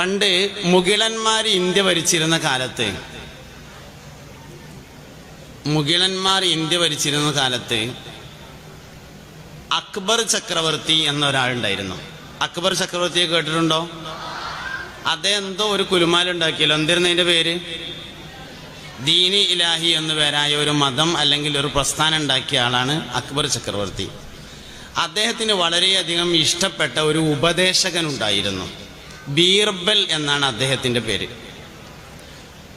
പണ്ട് മുഗളന്മാർ ഇന്ത്യ ഭരിച്ചിരുന്ന കാലത്ത് മുഗളന്മാർ ഇന്ത്യ ഭരിച്ചിരുന്ന കാലത്ത് അക്ബർ ചക്രവർത്തി എന്ന ഒരാളുണ്ടായിരുന്നു അക്ബർ ചക്രവർത്തിയെ കേട്ടിട്ടുണ്ടോ? എന്തോ ഒരു കുലുമാലുണ്ടാക്കിയല്ലോ. എന്തായിരുന്നു അതിന്റെ പേര്? ദീനി ഇലാഹി എന്നു പേരായ ഒരു മതം അല്ലെങ്കിൽ ഒരു പ്രസ്ഥാനം ഉണ്ടാക്കിയ ആളാണ് അക്ബർ ചക്രവർത്തി. അദ്ദേഹത്തിന് വളരെയധികം ഇഷ്ടപ്പെട്ട ഒരു ഉപദേശകൻ ഉണ്ടായിരുന്നു. ബീർബൽ എന്നാണ് അദ്ദേഹത്തിന്റെ പേര്.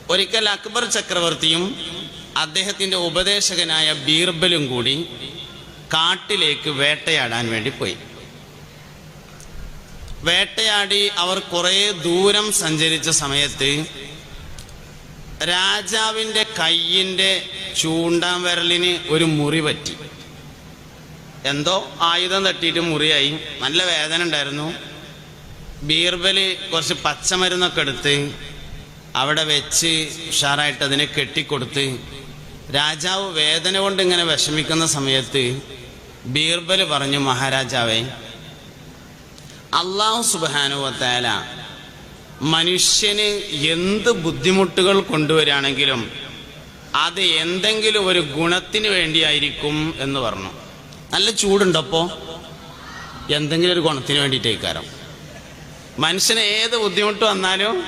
ഒരിക്കൽ അക്ബർ ചക്രവർത്തിയും അദ്ദേഹത്തിന്റെ ഉപദേശകനായ ബീർബലും കൂടി കാട്ടിലേക്ക് വേട്ടയാടാൻ വേണ്ടി പോയി. വേട്ടയാടി അവർ കുറേ ദൂരം സഞ്ചരിച്ച സമയത്ത് രാജാവിന്റെ കയ്യിന്റെ ചൂണ്ടാൻ വിരലിന് ഒരു മുറി പറ്റി. എന്തോ ആയുധം തട്ടിയിട്ട് മുറിയായി. നല്ല വേദന ഉണ്ടായിരുന്നു. ബീർബൽ കുറച്ച് പച്ചമരുന്നൊക്കെ എടുത്ത് അവിടെ വെച്ച് ഉഷാറായിട്ട് അതിനെ കെട്ടിക്കൊടുത്ത് രാജാവ് വേദന കൊണ്ട് ഇങ്ങനെ വിഷമിക്കുന്ന സമയത്ത് ബീർബൽ പറഞ്ഞു മഹാരാജാവേ അള്ളാഹു സുബാനുവത്താല മനുഷ്യന് എന്ത് ബുദ്ധിമുട്ടുകൾ കൊണ്ടുവരാണെങ്കിലും അത് എന്തെങ്കിലും ഒരു ഗുണത്തിന് വേണ്ടിയായിരിക്കും എന്ന് പറഞ്ഞു. നല്ല ചൂടുണ്ടപ്പോ? എന്തെങ്കിലും ഒരു ഗുണത്തിന് വേണ്ടിയിട്ടേക്കാരം. മനുഷ്യന് ഏത് ബുദ്ധിമുട്ട് വന്നാലും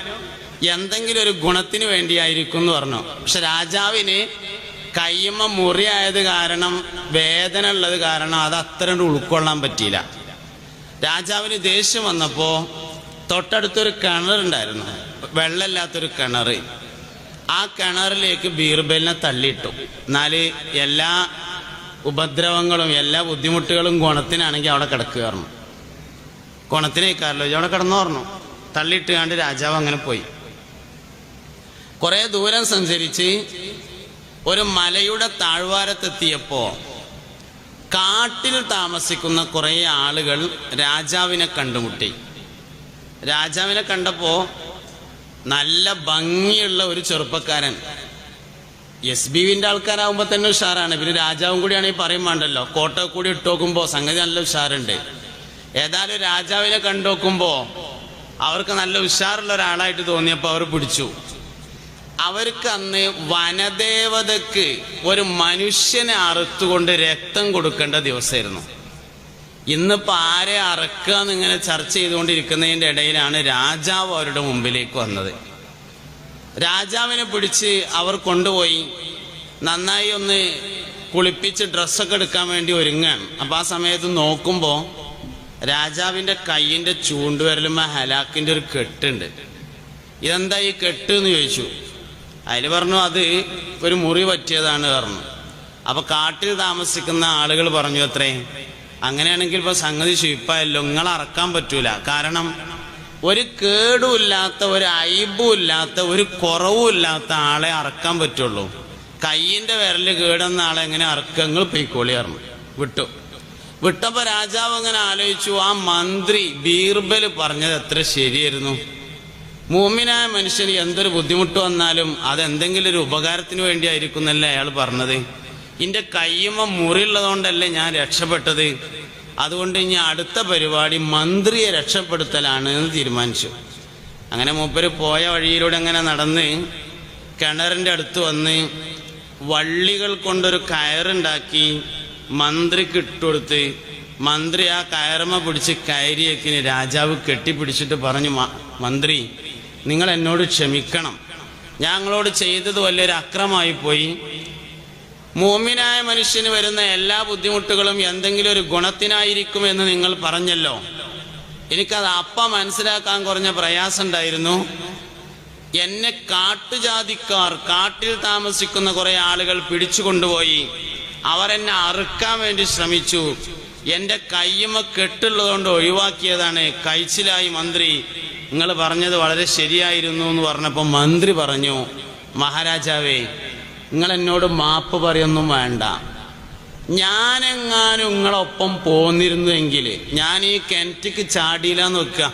എന്തെങ്കിലും ഒരു ഗുണത്തിന് വേണ്ടിയായിരിക്കും എന്ന് പറഞ്ഞു. പക്ഷെ രാജാവിന് കയ്യമ്മ മുറിയായത് കാരണം വേദന ഉള്ളത് കാരണം അത് അത്ര ഉൾക്കൊള്ളാൻ പറ്റിയില്ല. രാജാവിന് ദേഷ്യം വന്നപ്പോ തൊട്ടടുത്തൊരു കിണറുണ്ടായിരുന്നു വെള്ളമില്ലാത്തൊരു കിണർ. ആ കിണറിലേക്ക് ബീർബലിനെ തള്ളിയിട്ടു. എന്നാൽ എല്ലാ ഉപദ്രവങ്ങളും എല്ലാ ബുദ്ധിമുട്ടുകളും ഗുണത്തിനാണെങ്കിൽ അവിടെ കിടക്കുകയായിരുന്നു. ഗുണത്തിനേക്കാരല്ലോ അവിടെ കിടന്നു പറഞ്ഞു തള്ളിയിട്ട് കണ്ട് രാജാവ് അങ്ങനെ പോയി. കുറെ ദൂരം സഞ്ചരിച്ച് ഒരു മലയുടെ താഴ്വാരത്തെത്തിയപ്പോ കാട്ടിൽ താമസിക്കുന്ന കുറേ ആളുകൾ രാജാവിനെ കണ്ടുമുട്ടി. രാജാവിനെ കണ്ടപ്പോ നല്ല ഭംഗിയുള്ള ഒരു ചെറുപ്പക്കാരൻ. എസ് ബി വിന്റെ ആൾക്കാരാകുമ്പോ തന്നെ ഉഷാറാണ്. പിന്നെ രാജാവും കൂടിയാണെങ്കിൽ പറയും വേണ്ടല്ലോ കോട്ട കൂടി ഇട്ട് സംഗതി നല്ല ഉഷാറുണ്ട്. ഏതായാലും രാജാവിനെ കണ്ടു നോക്കുമ്പോ അവർക്ക് നല്ല ഉഷാറുള്ള ഒരാളായിട്ട് തോന്നിയപ്പോ അവർ പിടിച്ചു. അവർക്ക് അന്ന് വനദേവതക്ക് ഒരു മനുഷ്യനെ അറുത്തുകൊണ്ട് രക്തം കൊടുക്കേണ്ട ദിവസമായിരുന്നു. ഇന്നിപ്പോ ആരെ അറക്കുക എന്നിങ്ങനെ ചർച്ച ചെയ്തുകൊണ്ടിരിക്കുന്നതിന്റെ ഇടയിലാണ് രാജാവ് അവരുടെ മുമ്പിലേക്ക് വന്നത്. രാജാവിനെ പിടിച്ച് അവർ കൊണ്ടുപോയി നന്നായി ഒന്ന് കുളിപ്പിച്ച് ഡ്രസ്സൊക്കെ എടുക്കാൻ വേണ്ടി ഒരുങ്ങാൻ അപ്പൊ ആ സമയത്ത് നോക്കുമ്പോ രാജാവിന്റെ കൈയിന്റെ ചൂണ്ടുവരലുമ്പോ ഹലാക്കിന്റെ ഒരു കെട്ടുണ്ട്. ഇതെന്താ ഈ കെട്ട് എന്ന് ചോദിച്ചു. അതിൽ പറഞ്ഞു അത് ഒരു മുറി പറ്റിയതാണ് പറഞ്ഞു. അപ്പൊ കാട്ടിൽ താമസിക്കുന്ന ആളുകൾ പറഞ്ഞു അത്രേ അങ്ങനെയാണെങ്കിൽ ഇപ്പൊ സംഗതി ശുയിപ്പായല്ലോ നിങ്ങൾ അറക്കാൻ പറ്റൂല. കാരണം ഒരു കേടുമില്ലാത്ത ഒരു അയിബും ഇല്ലാത്ത ഒരു കുറവും ഇല്ലാത്ത ആളെ അറക്കാൻ പറ്റുള്ളൂ. കയ്യിന്റെ വിരൽ കേടുന്ന ആളെ എങ്ങനെ അറക്കങ്ങൾ പൊയ്ക്കോളി പറഞ്ഞു. വിട്ടു. വിട്ടപ്പോ രാജാവ് അങ്ങനെ ആലോചിച്ചു ആ മന്ത്രി ബീർബൽ പറഞ്ഞത് എത്ര ശരിയായിരുന്നു? മൂമിനായ മനുഷ്യന് എന്തൊരു ബുദ്ധിമുട്ട് വന്നാലും അതെന്തെങ്കിലും ഒരു ഉപകാരത്തിന് വേണ്ടിയായിരിക്കും എന്നല്ലേ അയാൾ പറഞ്ഞത്. എന്റെ കയ്യുമ്മ മുറിയുള്ളതുകൊണ്ടല്ലേ ഞാൻ രക്ഷപ്പെട്ടത്? അതുകൊണ്ട് ഇനി അടുത്ത പരിപാടി മന്ത്രിയെ രക്ഷപ്പെടുത്തലാണ് എന്ന് തീരുമാനിച്ചു. അങ്ങനെ മൂപ്പര് പോയ വഴിയിലൂടെ അങ്ങനെ നടന്ന് കിണറിന്റെ അടുത്ത് വന്ന് വള്ളികൾ കൊണ്ടൊരു കയറുണ്ടാക്കി മന്ത്രിക്ക് ഇട്ടുകൊടുത്ത് മന്ത്രി ആ കയറമ്മ പിടിച്ച് കയറിയേക്കിന് രാജാവ് കെട്ടിപ്പിടിച്ചിട്ട് പറഞ്ഞു മന്ത്രി നിങ്ങൾ എന്നോട് ക്ഷമിക്കണം. ഞങ്ങളോട് ചെയ്തത് വലിയൊരു അക്രമായി പോയി. മൂമിനായ മനുഷ്യന് വരുന്ന എല്ലാ ബുദ്ധിമുട്ടുകളും എന്തെങ്കിലും ഒരു ഗുണത്തിനായിരിക്കുമെന്ന് നിങ്ങൾ പറഞ്ഞല്ലോ. എനിക്കത് അപ്പ മനസ്സിലാക്കാൻ കുറഞ്ഞ പ്രയാസം ഉണ്ടായിരുന്നു എന്നെ കാട്ടുജാതിക്കാർ കാട്ടിൽ താമസിക്കുന്ന കുറെ ആളുകൾ പിടിച്ചുകൊണ്ടുപോയി. അവർ എന്നെ അറുക്കാൻ വേണ്ടി ശ്രമിച്ചു. എന്റെ കയ്യുമ കെട്ടുള്ളതുകൊണ്ട് ഒഴിവാക്കിയതാണ്. കഴിച്ചിലായി മന്ത്രി നിങ്ങൾ പറഞ്ഞത് വളരെ ശരിയായിരുന്നു എന്ന് പറഞ്ഞപ്പോൾ മന്ത്രി പറഞ്ഞു മഹാരാജാവേ നിങ്ങൾ എന്നോട് മാപ്പ് പറയൊന്നും വേണ്ട. ഞാനെങ്ങാനും നിങ്ങളൊപ്പം പോന്നിരുന്നുവെങ്കിൽ ഞാൻ ഈ കിണറ്റിക്ക് ചാടിയില്ലെന്ന് വെക്കുക.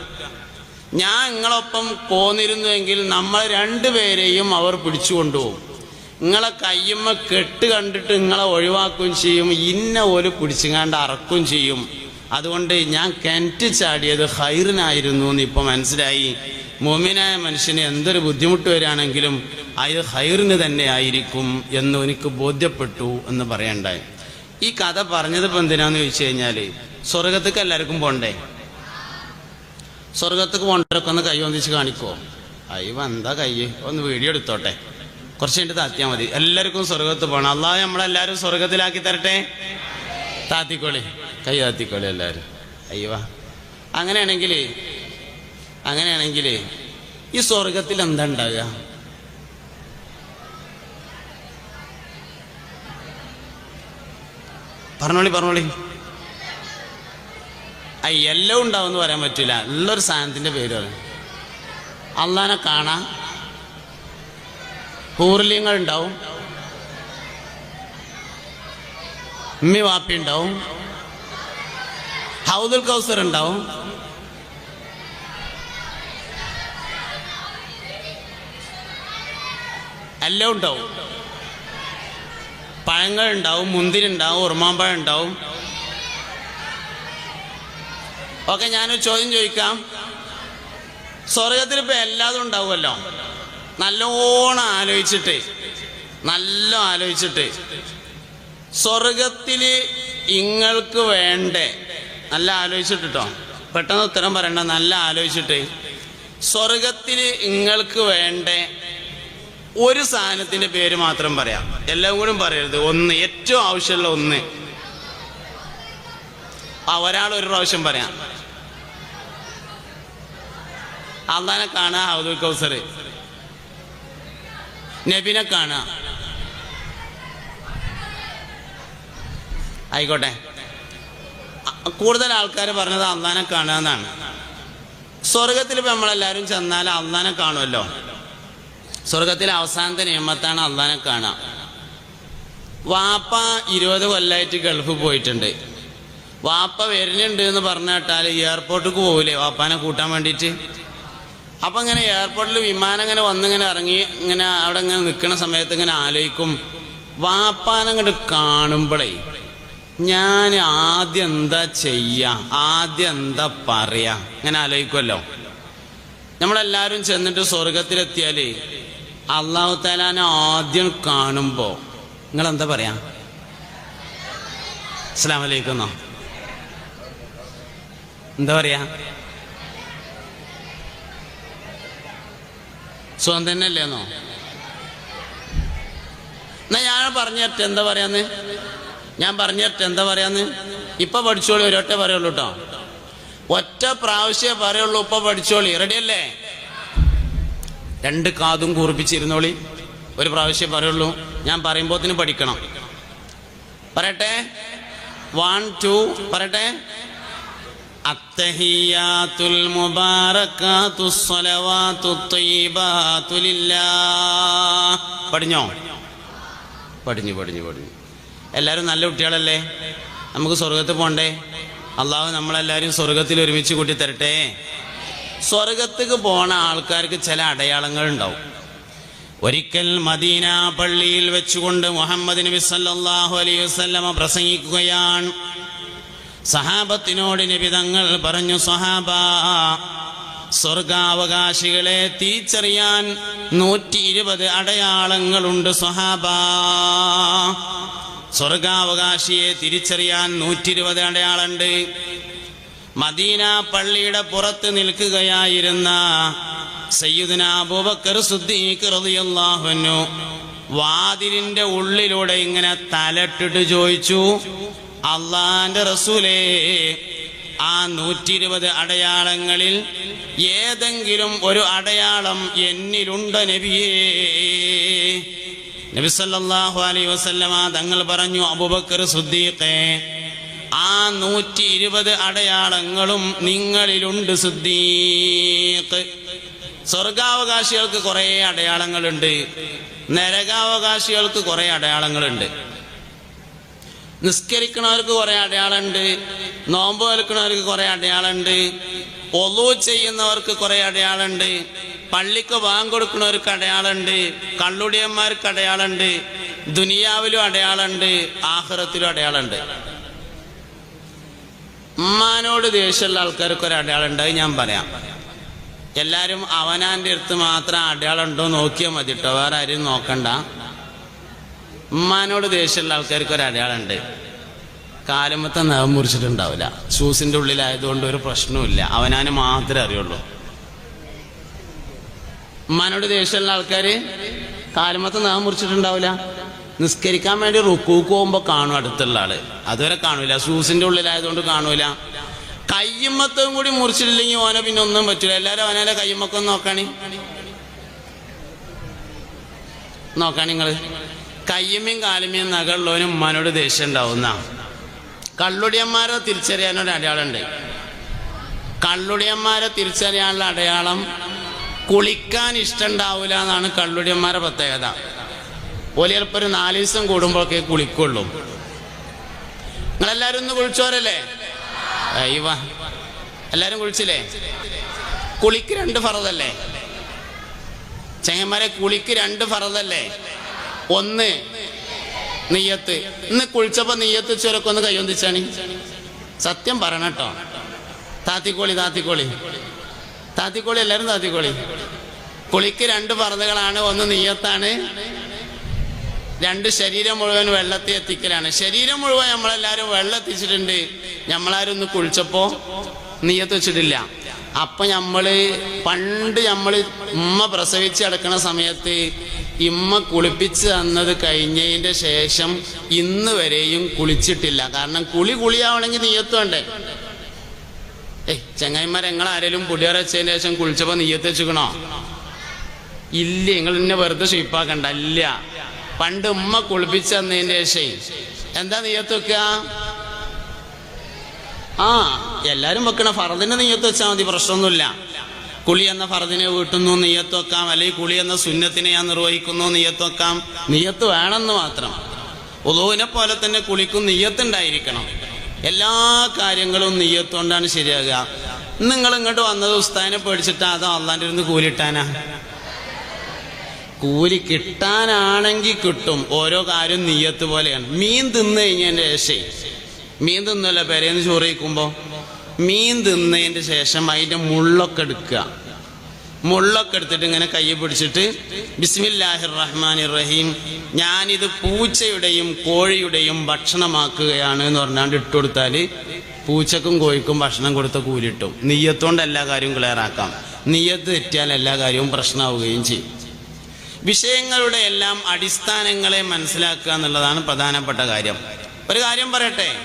ഞാൻ നിങ്ങളൊപ്പം പോന്നിരുന്നുവെങ്കിൽ നമ്മൾ രണ്ടുപേരെയും അവർ പിടിച്ചു കൊണ്ടുപോകും നിങ്ങളെ കയ്യമ്മ കെട്ട് കണ്ടിട്ട് നിങ്ങളെ ഒഴിവാക്കുകയും ചെയ്യും. ഇന്ന ഒരു പിടിച്ചുങ്ങാണ്ട് അറക്കുകയും ചെയ്യും. അതുകൊണ്ട് ഞാൻ കിണറ്റ് ചാടിയത് ഹൈറിനായിരുന്നു എന്ന് ഇപ്പോൾ മനസ്സിലായി. മോമിനായ മനുഷ്യന് എന്തൊരു ബുദ്ധിമുട്ട് വരികയാണെങ്കിലും അത് ഹൈറിന് തന്നെ ആയിരിക്കും എന്ന് എനിക്ക് ബോധ്യപ്പെട്ടു എന്ന് പറയണ്ടായി. ഈ കഥ പറഞ്ഞത് ഇപ്പം എന്തിനാന്ന് ചോദിച്ചു കഴിഞ്ഞാൽ സ്വർഗത്തേക്ക് എല്ലാവർക്കും പോണ്ടേ? സ്വർഗത്തേക്ക് പോണ്ടവരൊക്കെ ഒന്ന് കൈ ഒന്നിച്ച് കാണിക്കോ. അയ്യോ എന്താ കൈ. ഒന്ന് വീഡിയോ എടുത്തോട്ടെ. കുറച്ച് കഴിഞ്ഞിട്ട് താത്തിയാൽ മതി. എല്ലാവർക്കും സ്വർഗത്ത് പോകണം അള്ളാഹ് നമ്മളെല്ലാവരും സ്വർഗത്തിലാക്കി തരട്ടെ? താത്തിക്കോളി. കൈ താത്തിക്കോളി എല്ലാവരും. അയ്യോ അങ്ങനെയാണെങ്കിൽ അങ്ങനെയാണെങ്കിൽ ഈ സ്വർഗത്തിൽ എന്താ ഉണ്ടാകുക പറഞ്ഞോളി പറഞ്ഞോളി. ആ എല്ലാം ഉണ്ടാവും പറയാൻ പറ്റില്ല ഉള്ളൊരു സാധനത്തിന്റെ പേര് പറയും അള്ളാനെ കാണാം പൂർലിങ്ങൾ ഉണ്ടാവും ഉമ്മി വാപ്പി ഉണ്ടാവും ഹൗദുൽ കൗസർ ഉണ്ടാവും എല്ലാം ഉണ്ടാവും. പഴങ്ങൾ ഉണ്ടാവും മുന്തിരി ഉണ്ടാവും ഉറുമാമ്പഴം ഉണ്ടാവും ഓക്കെ ഞാനൊരു ചോദ്യം ചോദിക്കാം. സ്വർഗത്തിൽ ഇപ്പൊ എല്ലാതും ഉണ്ടാവുമല്ലോ? നല്ലോണം ആലോചിച്ചിട്ട് നല്ല ആലോചിച്ചിട്ട്. സ്വർഗത്തിൽ ഇങ്ങൾക്ക് വേണ്ടേ? നല്ല ആലോചിച്ചിട്ടോ പെട്ടെന്ന് ഉത്തരം പറയണ്ട നല്ല ആലോചിച്ചിട്ട്. സ്വർഗത്തിൽ ഇങ്ങൾക്ക് വേണ്ടേ? ഒരു സാധനത്തിന്റെ പേര് മാത്രം പറയാം. എല്ലാം കൂടി പറയരുത്. ഒന്ന് ഏറ്റവും ആവശ്യമുള്ള ഒന്ന്. ആ ഒരാൾ ഒരു പ്രാവശ്യം പറയാം. അള്ളാനെ കാണാൻ ഹൗദുൽ കൗസർ. നബിനെ കാണുക ആയിക്കോട്ടെ. കൂടുതൽ ആൾക്കാർ പറഞ്ഞത് അള്ളാനെ കാണുക എന്നാണ്. സ്വർഗത്തിൽ ഇപ്പം നമ്മളെല്ലാവരും ചെന്നാൽ അള്ളാനെ കാണുമല്ലോ. സ്വർഗത്തിലെ അവസാനത്തെ നിയമത്താണ് അള്ളാനെ കാണുക. വാപ്പ ഇരുപത് കൊല്ലമായിട്ട് ഗൾഫ് പോയിട്ടുണ്ട്. വാപ്പ വരുന്നുണ്ട് എന്ന് പറഞ്ഞു കേട്ടാൽ എയർപോർട്ടിക്ക് പോവില്ലേ വാപ്പാനെ കൂട്ടാൻ വേണ്ടിയിട്ട്? അപ്പം ഇങ്ങനെ എയർപോർട്ടിൽ വിമാനം ഇങ്ങനെ വന്നിങ്ങനെ ഇറങ്ങി ഇങ്ങനെ അവിടെ ഇങ്ങനെ നിൽക്കുന്ന സമയത്ത് ഇങ്ങനെ ആലോചിക്കും. വാപ്പാനങ്ങോട്ട് കാണുമ്പോഴേ ഞാൻ ആദ്യം എന്താ ചെയ്യാം? ആദ്യം എന്താ പറയാം? ഇങ്ങനെ ആലോചിക്കുമല്ലോ നമ്മളെല്ലാവരും ചെന്നിട്ട് സ്വർഗത്തിലെത്തിയാൽ അള്ളാഹു താലാനെ ആദ്യം കാണുമ്പോൾ നിങ്ങൾ എന്താ പറയാ അസ്സാം വലൈക്കുന്നോ എന്താ പറയാ? സുഖം തന്നെയല്ലേന്നോ എന്നാ ഞാൻ പറഞ്ഞു തരട്ടെ എന്താ പറയാന്ന്? ഞാൻ പറഞ്ഞു തരട്ടെ എന്താ പറയാന്ന്? ഇപ്പൊ പഠിച്ചോളി ഒരൊറ്റ പറയുള്ളൂ കേട്ടോ ഒറ്റ പ്രാവശ്യമേ പറയുള്ളൂ ഇപ്പൊ പഠിച്ചോളി. റെഡിയല്ലേ രണ്ട് കാതും കൂർപ്പിച്ചിരുന്നോളി. ഒരു പ്രാവശ്യം പറയുള്ളൂ. ഞാൻ പറയുമ്പോത്തിന് പഠിക്കണം. പറയട്ടെ? വൺ ടു പറയട്ടെ? അത്തഹിയാത്തുൽ المباركات الصلوات الطيبات لله പഠിഞ്ഞോ? പഠിഞ്ഞു പഠിഞ്ഞു പഠിഞ്ഞു. എല്ലാവരും നല്ല കുട്ടികളല്ലേ? നമുക്ക് സ്വർഗത്തിൽ പോണ്ടേ? അള്ളാഹു നമ്മളെല്ലാവരും സ്വർഗത്തിൽ ഒരുമിച്ച് കൂട്ടി തരട്ടെ? സ്വർഗത്തേക്ക് പോണ ആൾക്കാർക്ക് ചില അടയാളങ്ങൾ ഉണ്ടാവും. ഒരിക്കൽ മദീന പള്ളിയിൽ വെച്ചുകൊണ്ട് മുഹമ്മദ് നബി സല്ലല്ലാഹു അലൈഹി വസല്ലമ പ്രസംഗിക്കുകയാണ്. സഹാബത്തിനോട് നബി തങ്ങൾ പറഞ്ഞു സഹാബ സ്വർഗാവകാശികളെ തിരിച്ചറിയാൻ നൂറ്റി ഇരുപത് അടയാളങ്ങളുണ്ട് സഹാബ. സ്വർഗാവകാശിയെ തിരിച്ചറിയാൻ നൂറ്റി ഇരുപത് അടയാളുണ്ട്. മദീന പള്ളിയുടെ പുറത്ത് നിൽക്കുകയായിരുന്ന സയ്യിദുന അബൂബക്കർ സിദ്ദീഖ് റളിയല്ലാഹു അൻഹു വാതിലിന്റെ ഉള്ളിലൂടെ ഇങ്ങനെ തലട്ടിട്ട് ചോദിച്ചു അള്ളാന്റെ റസൂലേ ആ നൂറ്റി ഇരുപത് അടയാളങ്ങളിൽ ഏതെങ്കിലും ഒരു അടയാളം എന്നിലുണ്ട് നബിയേ. നബി സല്ലല്ലാഹു അലൈഹി വസല്ലമ തങ്ങൾ പറഞ്ഞു അബുബക്കർ സിദ്ദീഖേ ആ നൂറ്റി ഇരുപത് അടയാളങ്ങളും നിങ്ങളിലുണ്ട് സിദ്ദീഖ്. സ്വർഗാവകാശികൾക്ക് കുറേ അടയാളങ്ങളുണ്ട് നരകാവകാശികൾക്ക് കുറേ അടയാളങ്ങളുണ്ട്. നിസ്കരിക്കണവർക്ക് കുറെ അടയാളമുണ്ട് നോമ്പ് വെൽക്കണവർക്ക് കുറെ അടയാളമുണ്ട് ഒലു ചെയ്യുന്നവർക്ക് കുറെ അടയാളമുണ്ട് പള്ളിക്ക് വാങ്ങിക്കൊടുക്കുന്നവർക്ക് അടയാളമുണ്ട് കള്ളുടിയന്മാർക്ക് അടയാളമുണ്ട് ദുനിയാവിലും അടയാളമുണ്ട് ആഹ്റത്തിലും അടയാളമുണ്ട് ഉമ്മാനോട് ദേഷ്യമുള്ള ആൾക്കാർക്ക് ഒരു അടയാളമുണ്ട് ഞാൻ പറയാം. എല്ലാവരും അവനാന്റെ അടുത്ത് മാത്രം അടയാളം ഉണ്ടോ നോക്കിയാൽ മതി കേട്ടോ വേറെ ആരും നോക്കണ്ട. ഉമ്മാനോട് ദേഷ്യമുള്ള ആൾക്കാർക്ക് ഒരു അടയാളം കാലമത്തെ നഖം മുറിച്ചിട്ടുണ്ടാവില്ല. ഷൂസിന്റെ ഉള്ളിലായതുകൊണ്ട് ഒരു പ്രശ്നവുമില്ല. അവനാന് മാത്രമേ അറിയുള്ളൂ. ഉമ്മാനോട് ദേഷ്യമുള്ള ആൾക്കാർ കാലമത്തെ നഖം മുറിച്ചിട്ടുണ്ടാവില്ല. നിസ്കരിക്കാൻ വേണ്ടി റുക്കൂക്ക് പോകുമ്പോ കാണും അടുത്തുള്ള ആൾ. അതുവരെ കാണൂല. ഷൂസിന്റെ ഉള്ളിലായതുകൊണ്ട് കാണൂല. കയ്യുമ്മത്തും കൂടി മുറിച്ചിട്ടില്ലെങ്കിൽ ഓനെ പിന്നെ ഒന്നും പറ്റില്ല എല്ലാരും അവനെ കയ്യുമ്മക്കം നോക്കണേ. നോക്കണേ നിങ്ങൾ. കയ്യുമ്മയും കാലുമ്മയും നകളുള്ളവനും ഉമ്മാനോട് ദേഷ്യം ഉണ്ടാവുന്ന. കള്ളുടിയന്മാരെ തിരിച്ചറിയാനൊരു അടയാളമുണ്ട്. കള്ളുടിയന്മാരെ തിരിച്ചറിയാനുള്ള അടയാളം കുളിക്കാൻ ഇഷ്ടമുണ്ടാവില്ല എന്നാണ് കള്ളുടിയന്മാരെ പ്രത്യേകത. ഓൽ ചിലപ്പോൾ ഒരു നാല് ദിവസം കൂടുമ്പോഴൊക്കെ കുളിക്കുള്ളൂ. നിങ്ങളെല്ലാവരും ഒന്ന് കുളിച്ചോരല്ലേ? അയ്യവ. എല്ലാവരും കുളിച്ചില്ലേ? കുളിക്ക് രണ്ട് ഫറതല്ലേ ചെങ്ങന്മാരെ കുളിക്ക് രണ്ട് ഫറതല്ലേ ഒന്ന് നെയ്യത്ത്. ഇന്ന് കുളിച്ചപ്പോ നെയ്യത്ത് ചുരക്കൊന്ന് കയ്യൊന്നിച്ചാണ് സത്യം പറയണം കേട്ടോ. താത്തിക്കോളി താത്തിക്കോളി. താത്തിക്കോളി എല്ലാരും താത്തിക്കോളി. കുളിക്ക് രണ്ട് പറന്നുകളാണ് ഒന്ന് നെയ്യത്താണ്. രണ്ട് ശരീരം മുഴുവൻ വെള്ളത്തിൽ എത്തിക്കലാണ്. ശരീരം മുഴുവൻ നമ്മളെല്ലാരും വെള്ളം എത്തിച്ചിട്ടുണ്ട്. നമ്മളാരും ഒന്ന് കുളിച്ചപ്പോ നീയത്ത് വെച്ചിട്ടില്ല. അപ്പൊ നമ്മൾ പണ്ട് നമ്മൾ ഉമ്മ പ്രസവിച്ച് കിടക്കുന്ന സമയത്ത് ഇമ്മ കുളിപ്പിച്ച് തന്നത് കഴിഞ്ഞതിന്റെ ശേഷം ഇന്ന് വരെയും കുളിച്ചിട്ടില്ല. കാരണം കുളി കുളിയാവണമെങ്കിൽ നീയത്ത് വേണ്ടേ? ഏയ് ചങ്ങായിമാർ എങ്ങളാരേലും പുടിയറച്ചതിന് ശേഷം കുളിച്ചപ്പോ നീയത്ത് വെച്ചിക്കണോ? ഇല്ല നിങ്ങൾ എന്നെ വെറുതെ ഷീപ്പാക്കണ്ട ഇല്ല. പണ്ട് ഉമ്മ കുളിപ്പിച്ച് തന്നതിന്റെ ശേഷം. എന്താ നീയത്ത് വെക്കുക ആ എല്ലാരും വെക്കണ ഫറദിനെ നീയത്ത് വെച്ചാൽ മതി പ്രശ്നമൊന്നുമില്ല. കുളി എന്ന ഫറദിനെ വീട്ടുന്നു നീയത്ത് വെക്കാം. അല്ലെങ്കിൽ കുളി എന്ന സുന്നത്തിനെ ഞാൻ നിർവഹിക്കുന്നു നീയത്ത് വെക്കാം. നീയത്ത് വേണമെന്ന് മാത്രം. ഉദുവിനെ പോലെ തന്നെ കുളിക്കും നീയത്തുണ്ടായിരിക്കണം എല്ലാ കാര്യങ്ങളും നീയത്ത് കൊണ്ടാണ് ശരിയാകുക. നിങ്ങൾ ഇങ്ങോട്ട് വന്നത് ഉസ്താദിനെ പേടിച്ചിട്ടാ? അതോ അള്ളാന്റെ ഇരുന്ന് കൂലിട്ടാനാ കൂലി കിട്ടാനാണെങ്കിൽ കിട്ടും. ഓരോ കാര്യം നീയത്ത് പോലെയാണ്. മീൻ തിന്നു കഴിഞ്ഞതിന്റെ ശേഷം. മീൻ തിന്നല്ല പെരേന്ന് ചോറിയിക്കുമ്പോൾ മീൻ തിന്നതിന് ശേഷം അതിന്റെ മുള്ളൊക്കെ എടുക്കുക. മുള്ളൊക്കെ എടുത്തിട്ട് ഇങ്ങനെ കൈ പിടിച്ചിട്ട് ബിസ്മില്ലാഹിർ റഹ്മാൻ റഹീം ഞാനിത് പൂച്ചയുടെയും കോഴിയുടെയും ഭക്ഷണമാക്കുകയാണ് എന്ന് പറഞ്ഞാണ്ട് ഇട്ടുകൊടുത്താൽ പൂച്ചക്കും കോഴിക്കും ഭക്ഷണം കൊടുത്ത കൂലിട്ടും. നെയ്യത്തോണ്ട് എല്ലാ കാര്യവും ക്ലിയറാക്കാം നെയ്യത്ത് തെറ്റിയാൽ എല്ലാ കാര്യവും പ്രശ്നമാവുകയും ചെയ്യും. വിഷയങ്ങളുടെ എല്ലാം അടിസ്ഥാനങ്ങളെ മനസ്സിലാക്കുക എന്നുള്ളതാണ് പ്രധാനപ്പെട്ട കാര്യം. ഒരു കാര്യം പറയട്ടെ?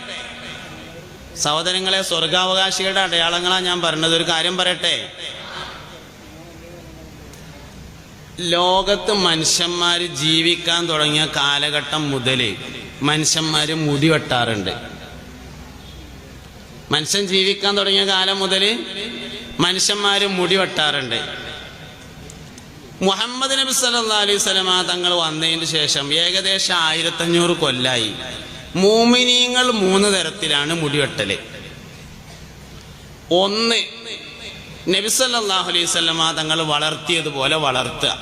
സഹോദരങ്ങളെ സ്വർഗാവകാശികളുടെ അടയാളങ്ങളാണ് ഞാൻ പറഞ്ഞത്. ഒരു കാര്യം പറയട്ടെ. ലോകത്ത് മനുഷ്യന്മാർ ജീവിക്കാൻ തുടങ്ങിയ കാലഘട്ടം മുതൽ മനുഷ്യന്മാർ മുടി വെട്ടാറുണ്ട്. മനുഷ്യൻ ജീവിക്കാൻ തുടങ്ങിയ കാലം മുതൽ മനുഷ്യന്മാർ മുടി വെട്ടാറുണ്ട്. മുഹമ്മദ് നബി സല്ലാ അലൈഹി സ്വലമ തങ്ങൾ വന്നതിന് ശേഷം ഏകദേശം ആയിരത്തഞ്ഞൂറ് കൊല്ലായി. മൂമിനീങ്ങൾ മൂന്ന് തരത്തിലാണ് മുടിവെട്ടൽ ഒന്ന് നബി സല്ലല്ലാഹു അലൈഹി സ്വലമ തങ്ങൾ വളർത്തിയതുപോലെ വളർത്തുക.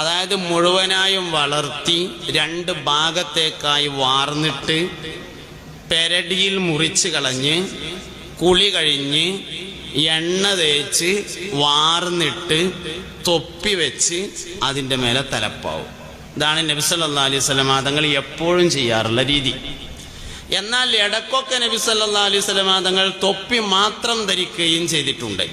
അതായത് മുഴുവനായും വളർത്തി രണ്ട് ഭാഗത്തേക്കായി വാർന്നിട്ട് പെരടിയിൽ മുറിച്ച് കളഞ്ഞ് കുളി കഴിഞ്ഞ് എണ്ണ തേച്ച് വാർന്നിട്ട് തൊപ്പി വെച്ച് അതിന്റെ മേലെ തലപ്പാവും. ഇതാണ് നബി സല്ലാ അലൈഹി സ്വലമ തങ്ങൾ എപ്പോഴും ചെയ്യാറുള്ള രീതി. എന്നാൽ ഇടക്കൊക്കെ നബി സല്ലാ അലൈഹി സ്വലമ തങ്ങൾ തൊപ്പി മാത്രം ധരിക്കുകയും ചെയ്തിട്ടുണ്ട്.